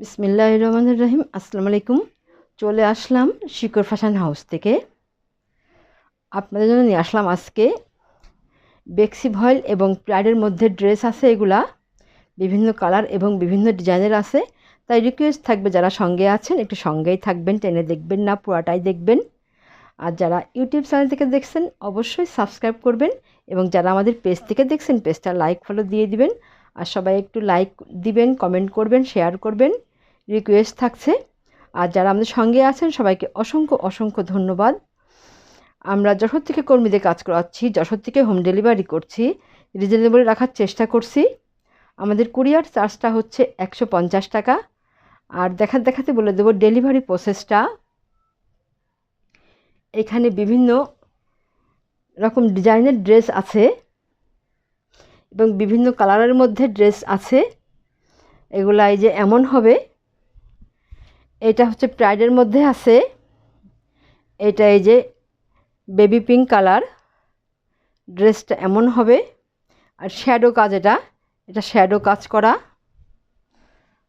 বিসমিল্লাহ রহমান রহিম। আসসালামু আলাইকুম। চলে আসলাম শিকর ফ্যাশন হাউস থেকে। আপনাদের জন্য নিয়ে আসলাম আজকে বেক্সি ভয়েল এবং প্রাইডের মধ্যে ড্রেস আছে এগুলা। বিভিন্ন কালার এবং বিভিন্ন ডিজাইনের আছে। তাই রিকোয়েস্ট থাকবে যারা সঙ্গে আছেন, একটু সঙ্গেই থাকবেন, টেনে দেখবেন না, পুরাটাই দেখবেন। আর যারা ইউটিউব চ্যানেল থেকে দেখছেন, অবশ্যই সাবস্ক্রাইব করবেন এবং যারা আমাদের পেজ থেকে দেখছেন পেজটা লাইক ফলো দিয়ে দিবেন। আর সবাই একটু লাইক দিবেন কমেন্ট করবেন শেয়ার করবেন। রিকোয়েস্ট থাকছে। আর যারা আমাদের সঙ্গে আছেন, সবাইকে অসংখ্য অসংখ্য ধন্যবাদ। আমরা যশোর থেকে কর্মীদের কাজ করাচ্ছি, যশোর থেকে হোম ডেলিভারি করছি, রিজনেবল রাখার চেষ্টা করছি। আমাদের কুরিয়ার চার্জটা হচ্ছে একশো পঞ্চাশ টাকা। আর দেখা দেখাতে বলে দেবো ডেলিভারি প্রসেসটা। এখানে বিভিন্ন রকম ডিজাইনের ড্রেস আছে এবং বিভিন্ন কালারের মধ্যে ড্রেস আছে। এগুলা এই যে এমন হবে। এটা হচ্ছে প্রাইডের মধ্যে আছে। এটা এই যে বেবি পিঙ্ক কালার। ড্রেসটা এমন হবে। আর শ্যাডো কাজ এটা। এটা শ্যাডো কাজ করা।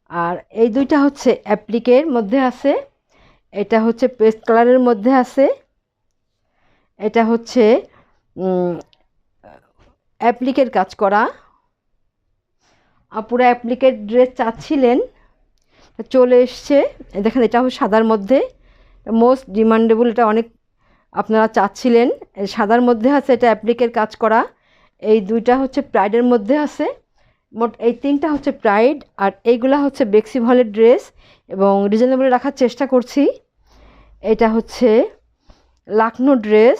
আর এই দুইটা হচ্ছে অ্যাপ্লিকের মধ্যে আছে। এটা হচ্ছে পেস্ট কালারের মধ্যে আছে। এটা হচ্ছে অ্যাপ্লিকের কাজ করা। আপুরা অ্যাপ্লিকের ড্রেস চাচ্ছিলেন। চলে এসছে। দেখেন, এটা সাদার মধ্যে। মোস্ট ডিমান্ডেবল এটা অনেক আপনারা চাচ্ছিলেন। সাদার মধ্যে আছে, এটা অ্যাপ্লিকের কাজ করা। এই দুইটা হচ্ছে প্রাইডের মধ্যে আছে। মোট এই তিনটা হচ্ছে প্রাইড, আর এইগুলা হচ্ছে বেক্সি ভলের ড্রেস। এবং রিজনেবল রাখার চেষ্টা করছি। এটা হচ্ছে লাকনো ড্রেস।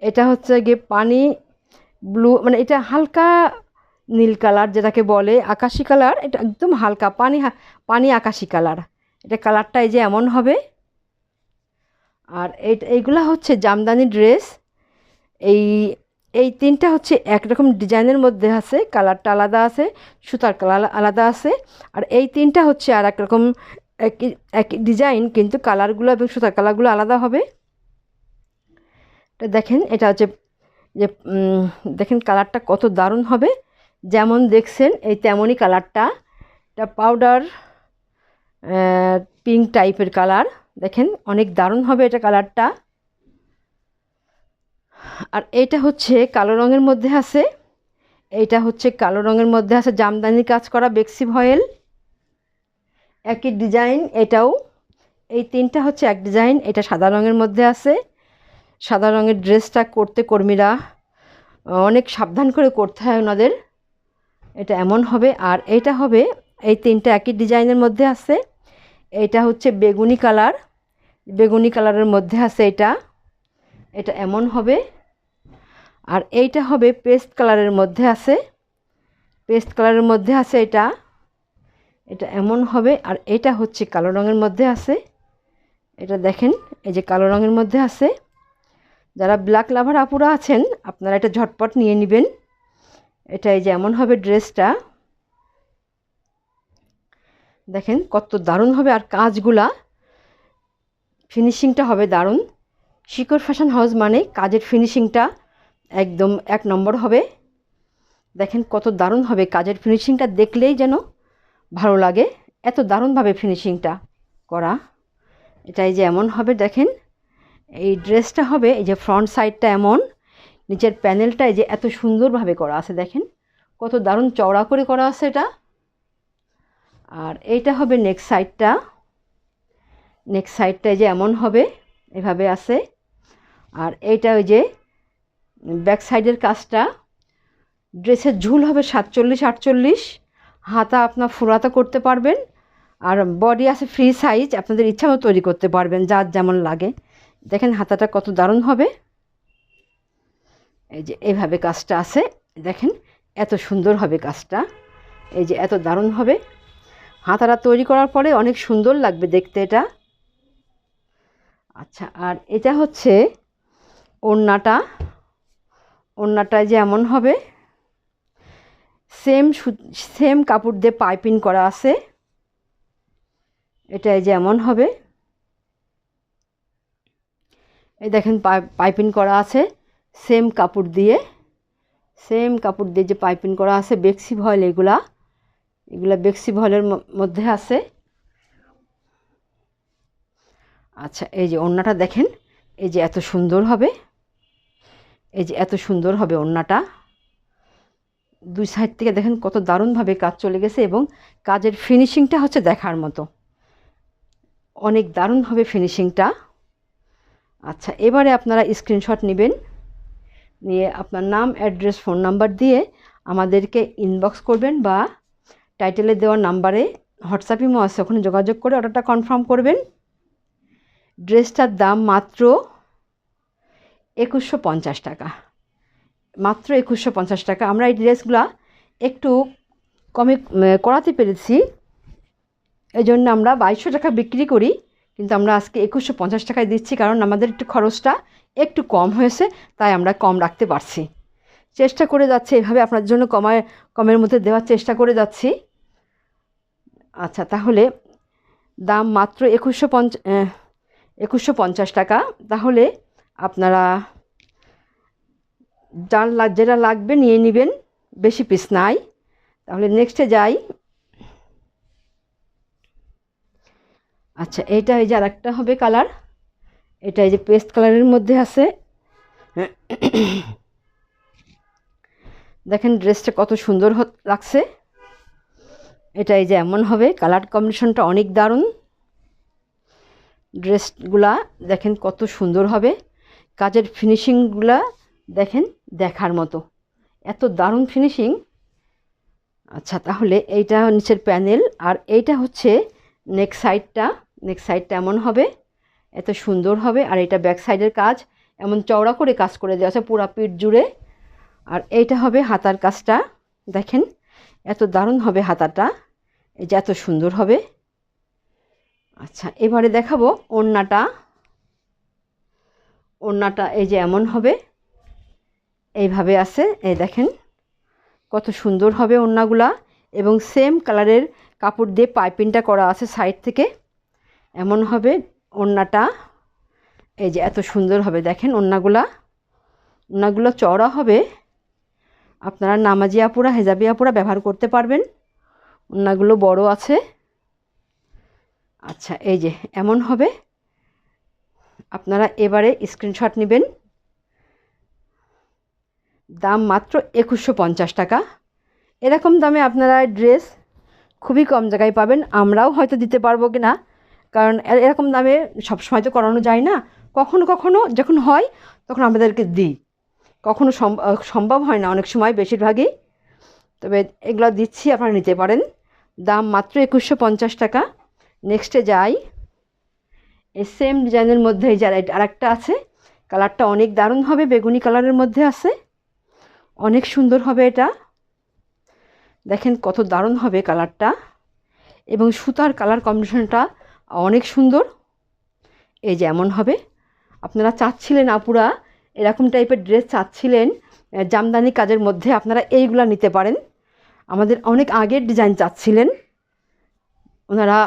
এটা হচ্ছে গিয়ে পানি ব্লু মানে এটা হালকা নীল কালার যেটাকে বলে আকাশি কালার, এটা একদম হালকা পানি পানি আকাশি কালার। এটা কালারটা এই যে এমন হবে। আর এইগুলা হচ্ছে জামদানি ড্রেস। এই এই তিনটা হচ্ছে একরকম ডিজাইনের মধ্যে আছে, কালারটা আলাদা আছে, সুতার কালার আলাদা আছে। আর এই তিনটা হচ্ছে আর একরকম একই একই ডিজাইন, কিন্তু কালারগুলো এবং সুতার কালারগুলো আলাদা হবে। এটা দেখেন, এটা হচ্ছে যে দেখেন কালারটা কত দারুণ হবে। যেমন দেখছেন, এই তেমনই কালারটা। এটা পাউডার পিঙ্ক টাইপের কালার। দেখেন, অনেক দারুণ হবে এটা কালারটা। আর এইটা হচ্ছে কালো রঙের মধ্যে আছে। এইটা হচ্ছে কালো রঙের মধ্যে আছে জামদানি কাজ করা বেক্সি ভয়েল। একই ডিজাইন এটাও। এই তিনটা হচ্ছে এক ডিজাইন, এটা সাদা রঙের মধ্যে আছে। সাদা রঙের ড্রেসটা করতে কর্মীরা অনেক সাবধান করে করতে হয় ওনাদের। এটা এমন হবে, আর এইটা হবে, এই তিনটা একই ডিজাইনের মধ্যে আছে। এইটা হচ্ছে বেগুনি কালার, বেগুনি কালারের মধ্যে আছে এটা। এটা এমন হবে। আর এইটা হবে পেস্ট কালারের মধ্যে আছে। পেস্ট কালারের মধ্যে আছে এটা। এটা এমন হবে, আর এটা হচ্ছে কালো রঙের মধ্যে আছে। এটা দেখেন, এই যে কালো রঙের মধ্যে আছে। যারা ব্ল্যাক লাভার আপুরা আছেন, আপনারা এটা ঝটপট নিয়ে নেবেন। এটা এই যে এমন হবে ড্রেসটা। দেখেন কত দারুণ হবে আর কাজগুলা। ফিনিশিংটা হবে দারুণ। শিকর ফ্যাশন হাউস মানে কাজের ফিনিশিংটা একদম এক নম্বর হবে। দেখেন কত দারুণ হবে কাজের ফিনিশিংটা দেখলেই যেন ভালো লাগে। এত দারুণভাবে ফিনিশিংটা করা। এটাই যে এমন হবে দেখেন। এই ড্রেসটা হবে, এই যে ফ্রন্ট সাইডটা এমন। নিচের প্যানেলটা এই যে এত সুন্দরভাবে করা আছে, দেখেন। কত দারুণ চওড়া করে করা আছে এটা। আর এইটা হবে নেক্সট সাইডটা নেক্সট সাইডটা যে এমন হবে, এভাবে আছে। আর এইটা ওই যে ব্যাক সাইডের কাজটা। ড্রেসের ঝুল হবে সাতচল্লিশ, আটচল্লিশ। হাতা আপনার ফুরাতা করতে পারবেন। আর বডি আছে ফ্রি সাইজ আপনাদের ইচ্ছা মতো তৈরি করতে পারবেন, যার যেমন লাগে। দেখেন হাতাটা কত দারুণ হবে। এই যে এভাবে কাজটা আছে, দেখেন এত সুন্দর হবে কাজটা, এই যে এত দারুণ হবে। হাতারা তৈরি করার পরে অনেক সুন্দর লাগবে দেখতে এটা। আচ্ছা আর এটা হচ্ছে ওড়নাটা ওড়নাটায় যে এমন হবে, সেম সেম কাপড় দিয়ে পাইপিং করা আছে এটাই যে এমন হবে। এই দেখেন পাইপিং করা আছে। সেম কাপড় দিয়ে, সেম কাপড় দিয়ে যে পাইপিং করা আছে, বেক্সি ভয়েল এগুলা এগুলা বেক্সি ভয়েলের মধ্যে আছে। আচ্ছা এই যে ওড়নাটা দেখেন, এই যে এত সুন্দর হবে, এই যে এত সুন্দর হবে ওড়নাটা। দুই সাইড থেকে দেখেন কত দারুণভাবে কাজ চলে গেছে এবং কাজের ফিনিশিংটা হচ্ছে দেখার মতো। অনেক দারুণ হবে ফিনিশিংটা। আচ্ছা এবারে আপনারা স্ক্রিনশট নেবেন। নিয়ে আপনার নাম অ্যাড্রেস ফোন নাম্বার দিয়ে আমাদেরকে ইনবক্স করবেন বা টাইটেলে দেওয়া নাম্বারে হোয়াটসঅ্যাপ ইমো আছে, ওখানে যোগাযোগ করে অর্ডারটা কনফার্ম করবেন। ড্রেসটার দাম মাত্র একুশশো পঞ্চাশ টাকা। মাত্র একুশশো পঞ্চাশ টাকা। আমরা এই ড্রেসগুলো একটু কমে করাতে পেরেছি। এই জন্য আমরা বাইশশো টাকা বিক্রি করি। কিন্তু আমরা আজকে একুশশো পঞ্চাশ টাকায় দিচ্ছি কারণ আমাদের একটু খরচটা একটু কম হয়েছে, তাই আমরা কম রাখতে পারছি। চেষ্টা করে যাচ্ছি, এভাবে আপনার জন্য কমায়, কমের মধ্যে দেওয়ার চেষ্টা করে যাচ্ছি। আচ্ছা তাহলে দাম মাত্র একুশশো পঞ্চ একুশশো পঞ্চাশ টাকা। তাহলে আপনারা যার যেটা লাগবে নিয়ে নেবেন, বেশি পিস নাই। তাহলে নেক্সটে যাই। আচ্ছা এইটা এই যে আরেকটা হবে কালার। এটা এই যে পেস্ট কালারের মধ্যে আছে। দেখেন ড্রেসটা কত সুন্দর লাগছে। এটা এই যে এমন হবে, কালার কম্বিনেশনটা অনেক দারুণ। ড্রেসগুলা দেখেন কত সুন্দর হবে। কাজের ফিনিশিংগুলা দেখেন দেখার মতো। এত দারুণ ফিনিশিং। আচ্ছা তাহলে এইটা নিচের প্যানেল আর এইটা হচ্ছে নেক সাইডটা। নেক সাইডটা এমন হবে, এত সুন্দর হবে, আর এটা ব্যাক সাইডের কাজ, এমন চওড়া করে কাজ করে দেওয়া আছে পুরা পিঠ জুড়ে। আর এইটা হবে হাতার কাজটা, দেখেন, এত দারুণ হবে হাতাটা, এই যে এত সুন্দর হবে। আচ্ছা এবারে দেখাবো ওড়নাটা। ওড়নাটা এই যে এমন হবে, এইভাবে আছে, এই দেখেন, কত সুন্দর হবে ওড়নাগুলা, এবং সেম কালারের কাপড় দিয়ে পাইপিংটা করা আছে সাইড থেকে। এমন হবে, ওড়নাটা, এই যে এত সুন্দর হবে, দেখেন ওড়নাগুলা। ওড়নাগুলো চড়া হবে। আপনারা নামাজি আপুরা, হেজাবি আপুরা ব্যবহার করতে পারবেন। ওড়নাগুলো বড় আছে। আচ্ছা এই যে এমন হবে। আপনারা এবারে স্ক্রিনশট নেবেন। দাম মাত্র একুশশো পঞ্চাশ টাকা। এরকম দামে আপনারা ড্রেস খুবই কম জায়গায় পাবেন। আমরাও হয়তো দিতে পারব কি না কারণ এরকম দামে সবসময় তো করানো যায় না। কখনো কখনো যখন হয়, তখন আমাদেরকে দিই। কখনো সম- সম্ভব হয় না অনেক সময় বেশিরভাগই। তবে এগুলো দিচ্ছি, আপনারা নিতে পারেন। দাম মাত্র একুশশো পঞ্চাশ টাকা। নেক্সটে যাই। এই সেম ডিজাইনের মধ্যে এই আর- আরেকটা আছে। কালারটা অনেক দারুণ হবে, বেগুনি কালারের মধ্যে আছে। অনেক সুন্দর হবে এটা। দেখেন কত দারুণ হবে কালারটা। এবং সুতার কালার কম্বিনেশনটা অনেক সুন্দর। এই যে এমন হবে। আপনারা চাচ্ছিলেন আপুরা, এরকম টাইপের ড্রেস চাচ্ছিলেন জামদানি কাজের মধ্যে আপনারা এইগুলা নিতে পারেন। আমাদের অনেক আগের ডিজাইন চাচ্ছিলেন। ওনারা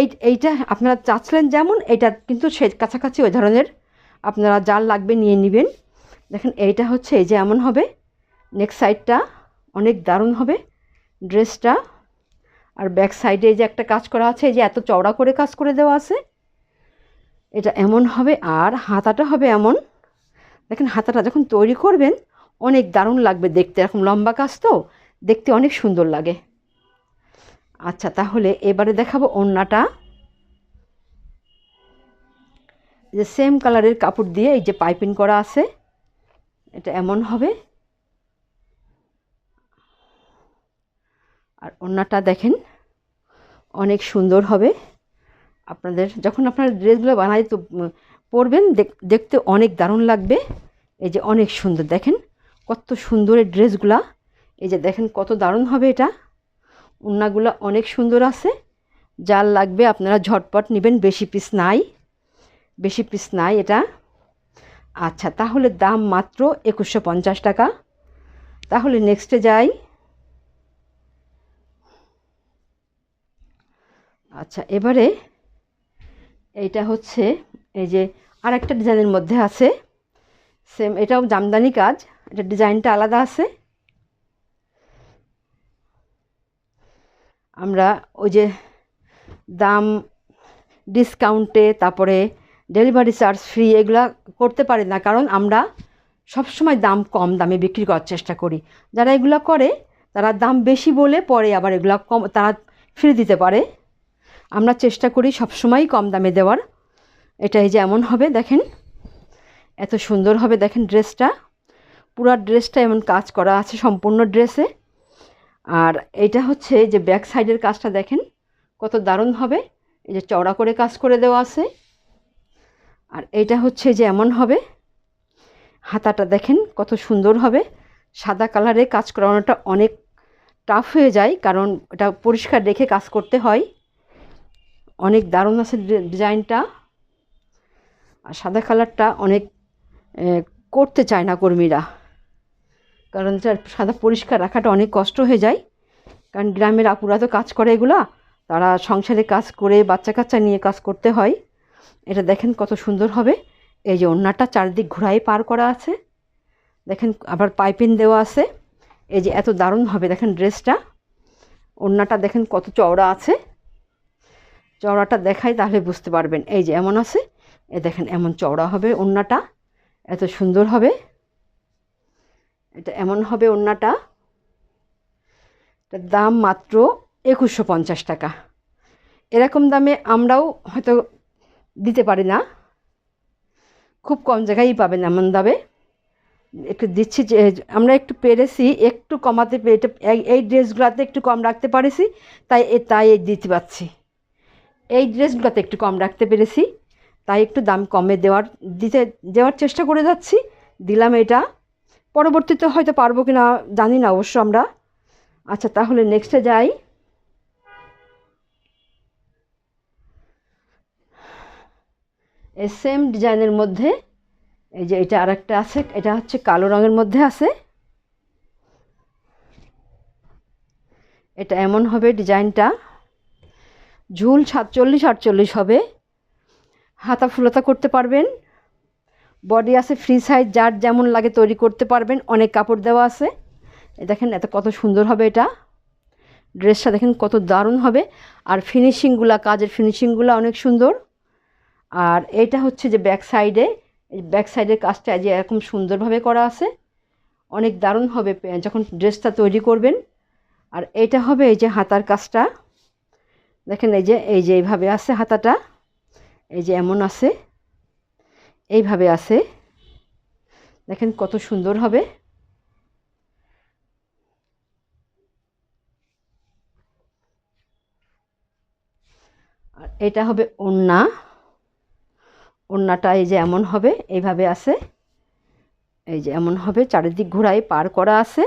এই এইটা আপনারা চাচ্ছিলেন যেমন এটা কিন্তু সে কাছাকাছি ওই ধরনের। আপনারা যার লাগবে নিয়ে নেবেন। দেখেন, এইটা হচ্ছে, এই যে এমন হবে। নেক্সট সাইডটা অনেক দারুণ হবে। ড্রেসটা আর ব্যাক সাইডে যে একটা কাজ করা আছে যে এত চওড়া করে কাজ করে দেওয়া আছে, এটা এমন হবে আর হাতাটা হবে এমন। দেখেন হাতাটা যখন তৈরি করবেন, অনেক দারুণ লাগবে দেখতে। এরকম লম্বা কাজ তো, দেখতে অনেক সুন্দর লাগে। আচ্ছা তাহলে এবারে দেখাবো ওড়নাটা। যে সেম কালারের কাপড় দিয়ে এই যে পাইপিং করা আছে, এটা এমন হবে। আর ওড়নাটা দেখেন অনেক সুন্দর হবে। আপনাদের, যখন আপনার ড্রেসগুলো বানাই তো পরবেন, দেখ- দেখতে অনেক দারুণ লাগবে। এই যে অনেক সুন্দর, দেখেন কত সুন্দর এই ড্রেসগুলা। এই যে দেখেন কত দারুণ হবে এটা। ওড়নাগুলো অনেক সুন্দর আছে। যার লাগবে আপনারা ঝটপট নেবেন, বেশি পিস নাই। বেশি পিস নাই এটা। আচ্ছা তাহলে দাম মাত্র একুশশো টাকা। তাহলে নেক্সটে যাই। আচ্ছা এবারে এইটা হচ্ছে এই যে আর একটা ডিজাইনের মধ্যে আছে। সেম, এটাও জামদানি কাজ, এটা ডিজাইনটা আলাদা আছে। আমরা ওই যে দাম, ডিসকাউন্টে, তারপরে ডেলিভারি চার্জ ফ্রি, এগুলা করতে পারি না, কারণ আমরা সবসময় দাম কম দামে বিক্রি করার চেষ্টা করি। যারা এগুলো করে, তারা দাম বেশি বলে পরে আবার এগুলো কম, তারা ফ্রি দিতে পারে। আমরা চেষ্টা করি সবসময় কম দামে দেওয়ার। এটা এই যে এমন হবে, দেখেন। এত সুন্দর হবে, দেখেন ড্রেসটা। পুরো ড্রেসটা এমন কাজ করা আছে, সম্পূর্ণ ড্রেসে। আর এটা হচ্ছে যে ব্যাক সাইডের কাজটা, দেখেন। কত দারুণ হবে। এই যে চওড়া করে কাজ করে দেওয়া আছে। আর এইটা হচ্ছে যে এমন হবে। হাতাটা, দেখেন, কত সুন্দর হবে। সাদা কালারে কাজ করানোটা অনেক টাফ হয়ে যায়, কারণ এটা পরিষ্কার রেখে কাজ করতে হয়। অনেক দারুণ আছে ডিজাইনটা। আর সাদা কালারটা অনেক করতে চায় না কর্মীরা। কারণ সাদা পরিষ্কার রাখাটা অনেক কষ্ট হয়ে যায়। কারণ গ্রামের আপুরা তো কাজ করে এগুলা, তারা সংসারে কাজ করে বাচ্চা কাচ্চা নিয়ে কাজ করতে হয়। এটা দেখেন কত সুন্দর হবে। এই যে ওড়নাটা চারদিক ঘোরাই পার করা আছে। দেখেন আবার পাইপিন দেওয়া আছে। এই যে এত দারুণ হবে, দেখেন ড্রেসটা। ওড়নাটা দেখেন কত চওড়া আছে। চওড়াটা দেখাই তাহলে বুঝতে পারবেন। এই যে এমন আছে, এ দেখেন এমন চওড়া হবে ওড়নাটা, এত সুন্দর হবে। এটা এমন হবে ওড়নাটা, এটার দাম মাত্র একুশশো পঞ্চাশ টাকা। এরকম দামে আমরাও হয়তো দিতে পারি না। খুব কম জায়গায়ই পাবেন এমন দামে। একটু দিচ্ছি যে, আমরা একটু পেরেছি, একটু কমাতে এটা এই ড্রেসগুলোতে একটু কম রাখতে পারেছি, তাই তাই দিতে পারছি। এই ড্রেসগুলোতে একটু কম রাখতে পেরেছি, তাই একটু দাম কমে দেওয়ার, দিতে, দেওয়ার চেষ্টা করে যাচ্ছি। দিলাম এটা। পরবর্তীতে হয়তো পারব কি না জানি না অবশ্য আমরা। আচ্ছা তাহলে নেক্সটে যাই। এই সেম ডিজাইনের মধ্যে, এই যে এটা আরেকটা আছে, এটা হচ্ছে কালো রঙের মধ্যে আছে। এটা এমন হবে ডিজাইনটা ঝুল সাতচল্লিশ, আটচল্লিশ হবে। হাতা ফুলতা করতে পারবেন। বডি আছে ফ্রি সাইজ যার যেমন লাগে তৈরি করতে পারবেন। অনেক কাপড় দেওয়া আছে। দেখেন এত কত সুন্দর হবে এটা। ড্রেসটা দেখেন কত দারুণ হবে। আর ফিনিশিংগুলা কাজের ফিনিশিংগুলো অনেক সুন্দর। আর এটা হচ্ছে যে ব্যাক সাইডে ব্যাক সাইডের কাজটা যে এরকম সুন্দরভাবে করা আছে, অনেক দারুণ হবে। যখন ড্রেসটা তৈরি করবেন। আর এটা হবে এই যে হাতার কাজটা। দেখেন এই যে এই যে এইভাবে আছে হাতাটা, এই যে এমন আছে, এইভাবে আছে। দেখেন কত সুন্দর হবে। আর এটা হবে ওন্না ওন্নাটা এই যে এমন হবে, এইভাবে আছে। এই যে এমন হবে, চারিদিক ঘোরায় পার করা আছে।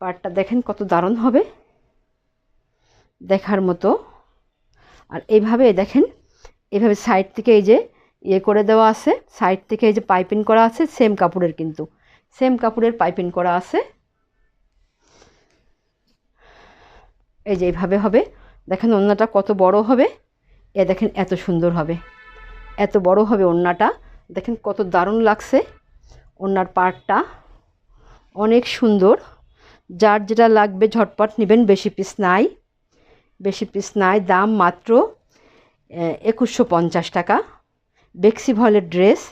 পারটা দেখেন কত দারুণ হবে। দেখার মতো। আর এইভাবে দেখেন এইভাবে সাইড থেকে এই যে ইয়ে করে দেওয়া আছে সাইড থেকে এই যে পাইপিং করা আছে সেম কাপড়ের কিন্তু। সেম কাপড়ের পাইপিং করা আছে। এই যে এইভাবে হবে। দেখেন ওড়নাটা কত বড় হবে। এ দেখেন এত সুন্দর হবে। এত বড় হবে ওড়নাটা দেখেন কত দারুণ লাগছে ওড়নার পার্টটা অনেক সুন্দর। যার যেটা লাগবে ঝটপট নেবেন, বেশি পিস নাই। বেশি পিস নাই, দাম মাত্র একুশশো পঞ্চাশ টাকা। বেক্সি ভলের ড্রেস,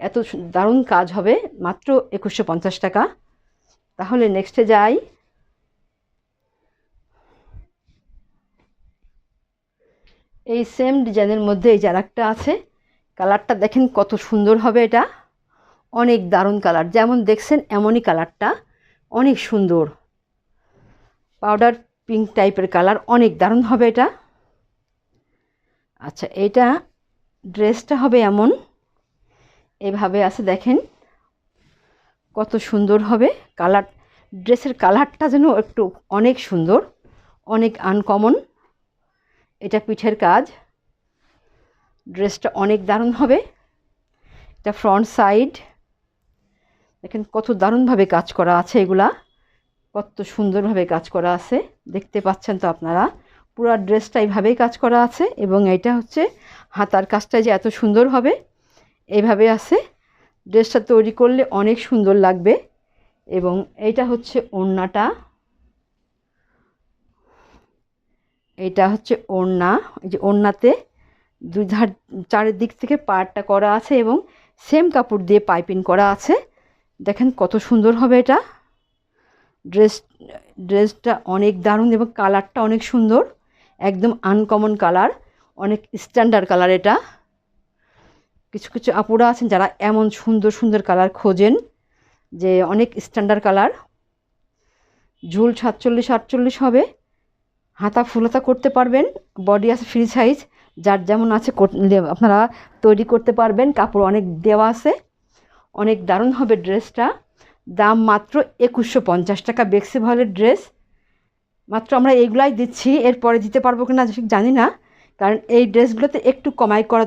এত দারুণ কাজ হবে, মাত্র একুশশো পঞ্চাশ টাকা। তাহলে নেক্সটে যাই। এই সেম ডিজাইনের মধ্যে এই যে একটা আছে কালারটা দেখেন কত সুন্দর হবে এটা। অনেক দারুণ কালার যেমন দেখছেন এমনই কালারটা অনেক সুন্দর। পাউডার পিঙ্ক টাইপের কালার অনেক দারুণ হবে এটা। আচ্ছা এটা ড্রেসটা হবে এমন। এভাবে আছে, দেখেন। কত সুন্দর হবে কালার ড্রেসের কালারটা যেন একটু অনেক সুন্দর, অনেক আনকমন এটা পিঠের কাজ। ড্রেসটা অনেক দারুণ হবে। এটা ফ্রন্ট সাইড দেখেন কত দারুণভাবে কাজ করা আছে এগুলা। কত সুন্দরভাবে কাজ করা আছে। দেখতে পাচ্ছেন তো আপনারা, পুরো ড্রেসটা এইভাবেই কাজ করা আছে এবং এটা হচ্ছে হাতার কাজটা যে এত সুন্দর হবে, এইভাবে আছে। ড্রেসটা তৈরি করলে অনেক সুন্দর লাগবে এবং এইটা হচ্ছে ওড়নাটা। এটা হচ্ছে ওড়না, এই যে ওড়নাতে দুই ধার, চারিদিক থেকে পাড়টা করা আছে এবং সেম কাপড় দিয়ে পাইপিং করা আছে। দেখেন কত সুন্দর হবে এটা। ড্রেস ড্রেসটা অনেক দারুণ এবং কালারটা অনেক সুন্দর। একদম আনকমন কালার অনেক স্ট্যান্ডার্ড কালার এটা। কিছু কিছু আপুরা আছেন যারা এমন সুন্দর সুন্দর কালার খোঁজেন, যে অনেক স্ট্যান্ডার্ড কালার ঝুল সাতচল্লিশ, আটচল্লিশ হবে। হাতা ফুলতা করতে পারবেন বডি আছে ফ্রি সাইজ যার যেমন আছে আপনারা তৈরি করতে পারবেন, কাপড় অনেক দেওয়া আছে। অনেক দারুণ হবে ড্রেসটা দাম মাত্র একুশশো পঞ্চাশ টাকা। বেক্সি ভলের ড্রেস। মাত্র আমরা এইগুলাই দিচ্ছি, এরপরে দিতে পারব কি না ঠিক জানি না। কারণ এই ড্রেসগুলোতে একটু কমাই করা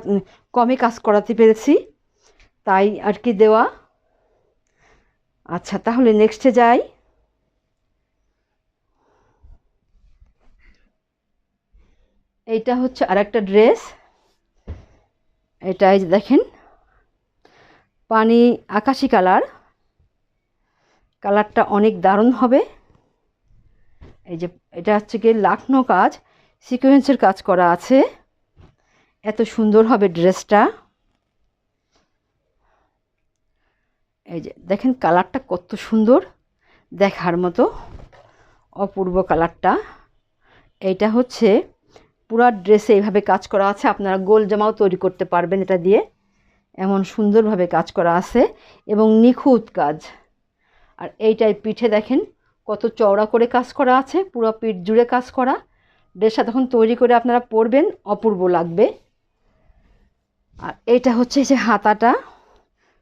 কমে কাজ করাতে পেরেছি। তাই আর কি দেওয়া। আচ্ছা তাহলে নেক্সটে যাই। এইটা হচ্ছে আর একটা ড্রেস। এটা এই যে দেখেন। পানি আকাশি কালার। কালারটা অনেক দারুণ হবে। এই যে, এটা হচ্ছে গিয়ে লাখনো কাজ সিকোয়েন্সের কাজ করা আছে। এত সুন্দর হবে ড্রেসটা। এই যে, দেখেন কালারটা কত সুন্দর দেখার মতো, অপূর্ব কালারটা। এইটা হচ্ছে পুরা ড্রেসে এইভাবে কাজ করা আছে, আপনারা গোল জামাও তৈরি করতে পারবেন এটা দিয়ে। এমন সুন্দরভাবে কাজ করা আছে এবং নিখুঁত কাজ। আর এইটাই পিঠে দেখেন, কত চওড়া করে কাজ করা আছে, পুরো পিঠ জুড়ে কাজ করা। ড্রেসটা তখন তৈরি করে আপনারা পরবেন, অপূর্ব লাগবে। আর এইটা হচ্ছে যে হাতাটা,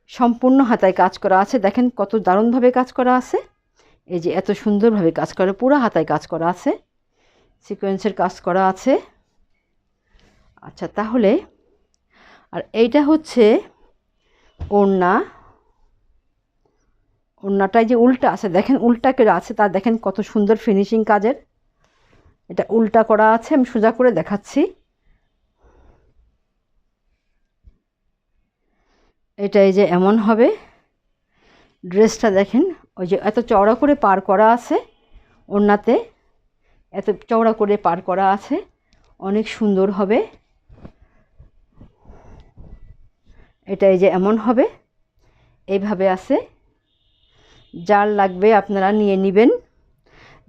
সম্পূর্ণ হাতায় কাজ করা আছে। দেখেন কত দারুণভাবে কাজ করা আছে। এই যে এত সুন্দরভাবে কাজ করে, পুরো হাতায় কাজ করা আছে। সিকোয়েন্সের কাজ করা আছে। আচ্ছা তাহলে, আর এইটা হচ্ছে ওড়না। ওড়নাটায় যে উল্টা আছে, দেখেন উল্টা করে আছে, তা দেখেন কত সুন্দর ফিনিশিং কাজের। এটা উল্টা করা আছে, আমি সোজা করে দেখাচ্ছি। এটা এই যে এমন হবে। ড্রেসটা দেখেন, ওই যে এত চওড়া করে পার করা আছে ওড়নাতে, এত চওড়া করে পার করা আছে, অনেক সুন্দর হবে। এটা এই যে এমন হবে এইভাবে আছে। যার লাগবে আপনারা নিয়ে নেবেন।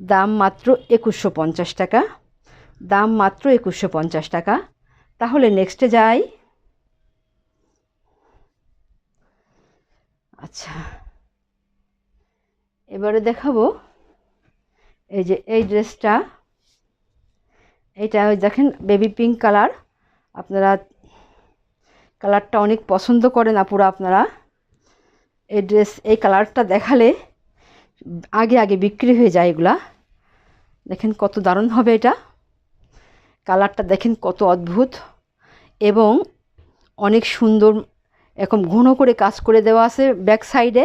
দাম মাত্র একুশশো পঞ্চাশ টাকা। দাম মাত্র একুশশো পঞ্চাশ টাকা। তাহলে নেক্সটে যাই। আচ্ছা। এবারে দেখাবো। এই যে এই ড্রেসটা এইটা ওই দেখেন বেবি পিঙ্ক কালার আপনারা কালারটা অনেক পছন্দ করেন আপুরা, আপনারা। এই ড্রেস এই কালারটা দেখালে আগে আগে বিক্রি হয়ে যায় এগুলা। দেখেন কত দারুণ হবে এটা। কালারটা দেখেন কত অদ্ভুত। এবং অনেক সুন্দর, এরকম ঘন করে কাজ করে দেওয়া আছে ব্যাক সাইডে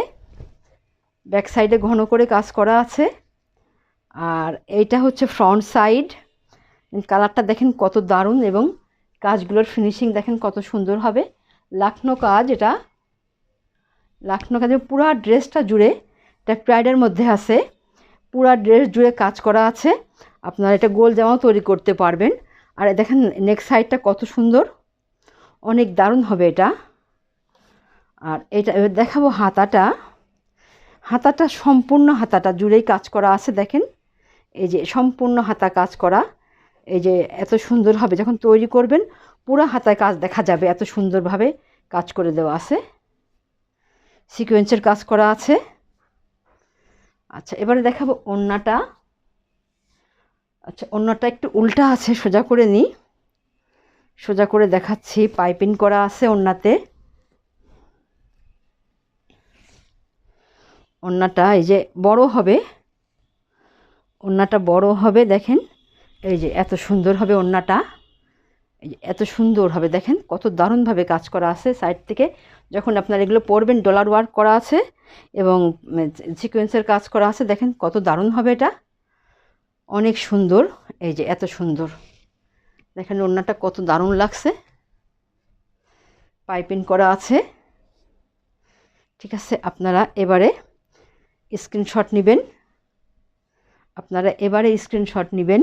ব্যাক সাইডে ঘন করে কাজ করা আছে। আর এইটা হচ্ছে ফ্রন্ট সাইড কালারটা দেখেন কত দারুণ এবং কাজগুলোর ফিনিশিং দেখেন কত সুন্দর হবে। লাখনো কাজ এটা লাখনো কাজের পুরা ড্রেসটা জুড়ে, এটা প্রাইডের মধ্যে আছে। পুরা ড্রেস জুড়ে কাজ করা আছে। আপনারা এটা গোল জামাও তৈরি করতে পারবেন। আর দেখেন নেক্সট সাইডটা কত সুন্দর। অনেক দারুণ হবে এটা। আর এটা দেখাবো হাতাটা। হাতাটা, সম্পূর্ণ হাতাটা জুড়েই কাজ করা আছে, দেখেন। এই যে সম্পূর্ণ হাতা কাজ করা। এই যে এত সুন্দর হবে যখন তৈরি করবেন, পুরো হাতায় কাজ দেখা যাবে, এত সুন্দরভাবে কাজ করে দেওয়া আছে। সিকোয়েন্সের কাজ করা আছে। আচ্ছা এবারে দেখাবো ওড়নাটা। আচ্ছা ওড়নাটা একটু উল্টা আছে, সোজা করে নিই। সোজা করে দেখাচ্ছি, পাইপিং করা আছে ওড়নাতে। ওড়নাটা এই যে বড় হবে। ওড়নাটা বড় হবে, দেখেন। এই যে, এত সুন্দর হবে যে এত সুন্দর হবে দেখেন, কত দারুণভাবে কাজ করা আছে সাইড থেকে। যখন আপনার এগুলো পরবেন ডলার ওয়ার্ক করা আছে এবং সিকোয়েন্সের কাজ করা আছে, দেখেন কত দারুণ হবে এটা। অনেক সুন্দর, এই যে এত সুন্দর। দেখেন ওড়নাটা কত দারুণ লাগছে। পাইপিং করা আছে। ঠিক আছে, আপনারা এবারে স্ক্রিনশট নেবেন। আপনারা এবারে স্ক্রিনশট নেবেন।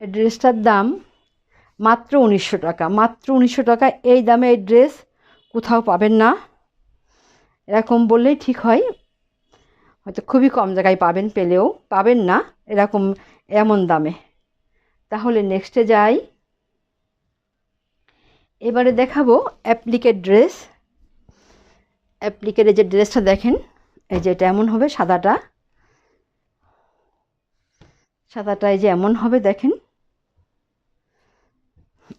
ড্রেসটার দাম মাত্র উনিশশো টাকা। মাত্র উনিশশো টাকা, এই দামে এই ড্রেস কোথাও পাবেন না। এরকম বললেই ঠিক হয়। হয়তো খুবই কম জায়গায় পাবেন, পেলেও পাবেন না এরকম, এমন দামে। তাহলে নেক্সটে যাই। এবারে দেখাবো অ্যাপ্লিকের ড্রেস অ্যাপ্লিকের এই যে ড্রেসটা দেখেন, এই যে এটা এমন হবে সাদাটা। সাদাটা এই যে এমন হবে, দেখেন।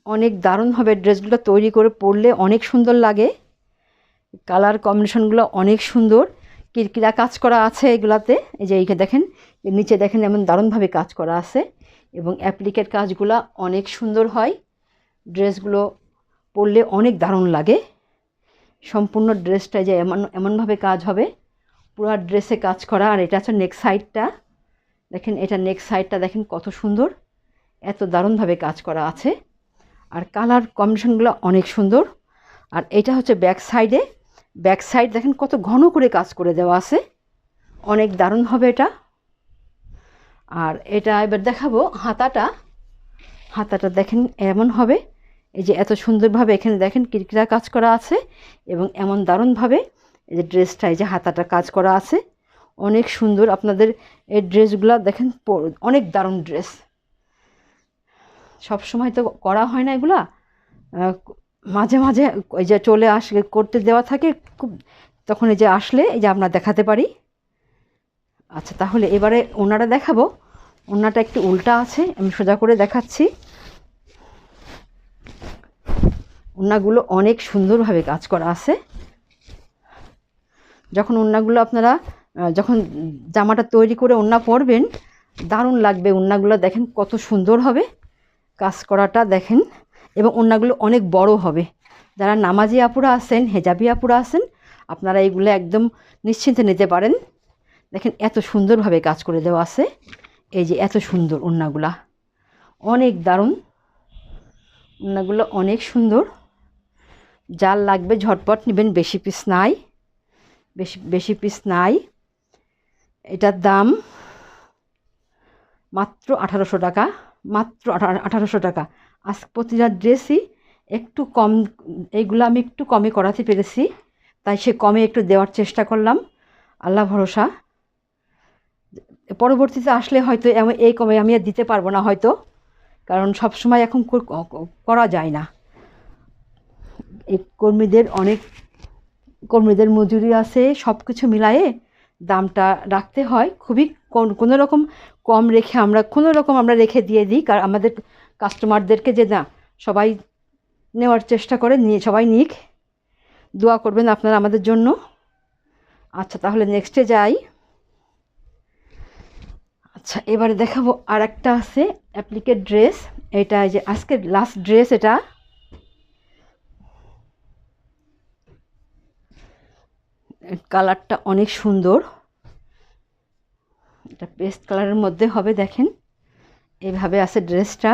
অনেক দারুণভাবে ড্রেসগুলো তৈরি করে পরলে অনেক সুন্দর লাগে। কালার কম্বিনেশনগুলো অনেক সুন্দর। কিরকিরা কাজ করা আছে এগুলাতে, এই যে এইখানে দেখেন নিচে দেখেন এমন দারুণভাবে কাজ করা আছে এবং অ্যাপ্লিকের কাজগুলো অনেক সুন্দর হয়। ড্রেসগুলো পরলে অনেক দারুণ লাগে। সম্পূর্ণ ড্রেসটা যে এমন, এমনভাবে কাজ হবে। পুরো ড্রেসে কাজ করা, আর এটা আছে নেক সাইডটা দেখেন, এটা নেক সাইডটা দেখেন কত সুন্দর। এত দারুণভাবে কাজ করা আছে। আর কালার কম্বিনেশনগুলো অনেক সুন্দর। আর এটা হচ্ছে ব্যাক সাইডে। ব্যাক সাইড দেখেন কত ঘন করে কাজ করে দেওয়া আছে। অনেক দারুণ হবে এটা। আর এটা এবার দেখাবো হাতাটা। হাতাটা দেখেন এমন হবে। এই যে এত সুন্দরভাবে এখানে দেখেন কিরকিরা কাজ করা আছে এবং এমন দারুণভাবে এই যে ড্রেসটা, এই যে হাতাটা কাজ করা আছে। অনেক সুন্দর আপনাদের এই ড্রেসগুলো দেখেন অনেক দারুণ ড্রেস। সব সময় তো করা হয় না এগুলা। মাঝে মাঝে ওই যে চলে আসলে করতে দেওয়া থাকে, খুব তখন এই যে আসলে এই যে আমরা দেখাতে পারি। আচ্ছা তাহলে এবারে ওনারা দেখাবো। ওনাটা একটু উল্টা আছে, আমি সোজা করে দেখাচ্ছি। ওনাগুলো অনেক সুন্দরভাবে কাজ করা আছে। যখন ওড়নাগুলো আপনারা যখন জামাটা তৈরি করে ওড়না পরবেন, দারুণ লাগবে ওড়নাগুলো দেখেন কত সুন্দর হবে। কাজ করাটা দেখেন এবং ওড়নাগুলো অনেক বড় হবে। যারা নামাজি আপুরা আছেন, হেজাবি আপুরা আছেন, আপনারা এইগুলো একদম নিশ্চিন্তে নিতে পারেন। দেখেন এত সুন্দরভাবে কাজ করে দেওয়া আছে। এই যে এত সুন্দর ওড়নাগুলা অনেক দারুণ। ওড়নাগুলো অনেক সুন্দর। যার লাগবে ঝটপট নেবেন, বেশি পিস নাই। বেশি বেশি পিস নাই। এটার দাম মাত্র আঠারোশো টাকা। মাত্র আঠারোশো টাকা। আজ প্রতিটা ড্রেসই একটু কম, এইগুলো আমি একটু কমে করাতে পেরেছি, তাই সে কমে একটু দেওয়ার চেষ্টা করলাম। আল্লাহ ভরসা। পরবর্তীতে আসলে হয়তো এই কমে আমি আর দিতে পারব না হয়তো, কারণ সব সময় এখন করা যায় না। এই কর্মীদের অনেক, কর্মীদের মজুরি আছে সব কিছু মিলায়ে দামটা রাখতে হয়। খুবই কোনো রকম কম রেখে আমরা, কোনো রকম আমরা রেখে দিয়ে দিই কারণ আমাদের কাস্টমারদেরকে যে না, সবাই নেওয়ার চেষ্টা করে নিয়ে, সবাই নিক। দোয়া করবেন আপনারা আমাদের জন্য। আচ্ছা তাহলে নেক্সটে যাই। আচ্ছা এবারে দেখাবো আর একটা আছে অ্যাপ্লিকেট ড্রেস এটা যে আজকের লাস্ট ড্রেস এটা। কালারটা অনেক সুন্দর। এটা পেস্ট কালারের মধ্যে হবে, দেখেন। এইভাবে আছে ড্রেসটা।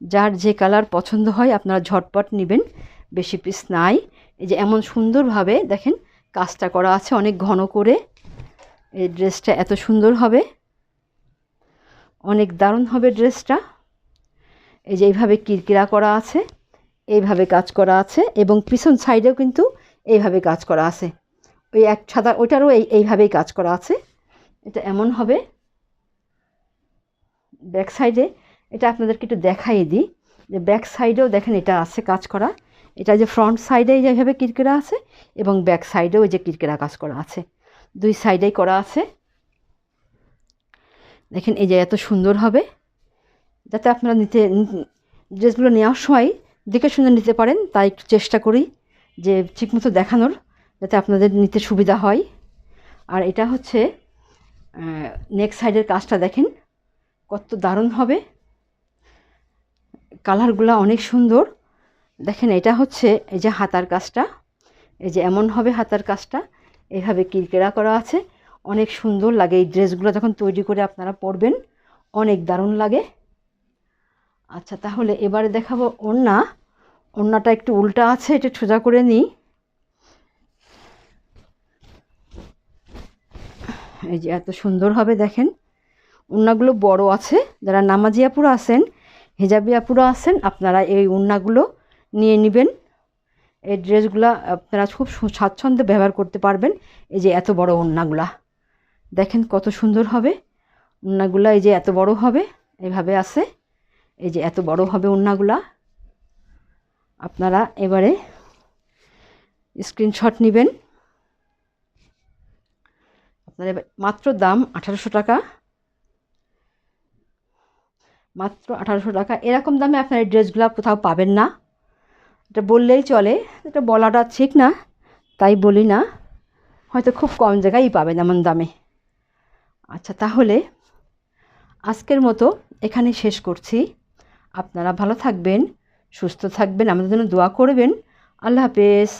যার যে কালার পছন্দ হয়, আপনারা ঝটপট নেবেন, বেশি পিস নাই। এই যে এমন সুন্দরভাবে, দেখেন, কাজটা করা আছে অনেক ঘন করে। এই ড্রেসটা এত সুন্দর হবে। অনেক দারুণ হবে ড্রেসটা। এই যে এইভাবে কিরকিরা করা আছে, এইভাবে কাজ করা আছে, এবং পিছন সাইডেও কিন্তু এইভাবে কাজ করা আছে। ওই এক সাদা ওইটারও এই, এইভাবেই কাজ করা আছে। এটা এমন হবে ব্যাক সাইডে এটা আপনাদেরকে একটু দেখাই দিই, যে ব্যাক সাইডেও দেখেন এটা আছে কাজ করা, এটা যে ফ্রন্ট সাইডে যেভাবে কিরকিরা আছে এবং ব্যাক সাইডেও যে কিরকিরা কাজ করা আছে, দুই সাইডেই করা আছে। দেখেন এই যে এত সুন্দর হবে, যাতে আপনারা নিতে, ড্রেসগুলো নেওয়ার সময় দেখে শুনে নিতে পারেন, তাই একটু চেষ্টা করি যে ঠিকমতো দেখানোর, যাতে আপনাদের নিতে সুবিধা হয়। আর এটা হচ্ছে নেক সাইডের কাজটা দেখেন, কত দারুণ হবে। কালারগুলো অনেক সুন্দর। দেখেন, এটা হচ্ছে এই যে হাতার কাজটা। এই যে এমন হবে হাতার কাজটা। এভাবে কিরকেরা করা আছে। অনেক সুন্দর লাগে এই ড্রেসগুলো যখন তৈরি করে আপনারা পরবেন। অনেক দারুণ লাগে। আচ্ছা তাহলে এবারে দেখাবো ওড়না। ওড়নাটা একটু উল্টা আছে এটা সোজা করে নিই। এই যে এত সুন্দর হবে দেখেন। ওড়নাগুলো বড় আছে, যারা নামাজিয়াপুর আছেন, হিজাবি আপুরা আছেন, আপনারা এই ওড়নাগুলো নিয়ে নেবেন। এই ড্রেসগুলো আপনারা খুব স্বাচ্ছন্দ্যে ব্যবহার করতে পারবেন, এই যে এত বড় ওড়নাগুলা দেখেন কত সুন্দর হবে। ওড়নাগুলা এই যে এত বড় হবে, এভাবে আছে। এই যে এত বড় হবে ওড়নাগুলা আপনারা এবারে স্ক্রিনশট নেবেন। আপনার মাত্র দাম আঠারোশো টাকা। মাত্র আঠারোশো টাকা। এরকম দামে আপনার এই ড্রেসগুলো কোথাও পাবেন না। এটা বললেই চলে। এটা বলাটা ঠিক না, তাই বলি না। হয়তো খুব কম জায়গায়ই পাবেন এমন দামে। আচ্ছা তাহলে আজকের মতো এখানে শেষ করছি। আপনারা ভালো থাকবেন, সুস্থ থাকবেন, আমাদের জন্য দোয়া করবেন। আল্লাহ হাফেজ।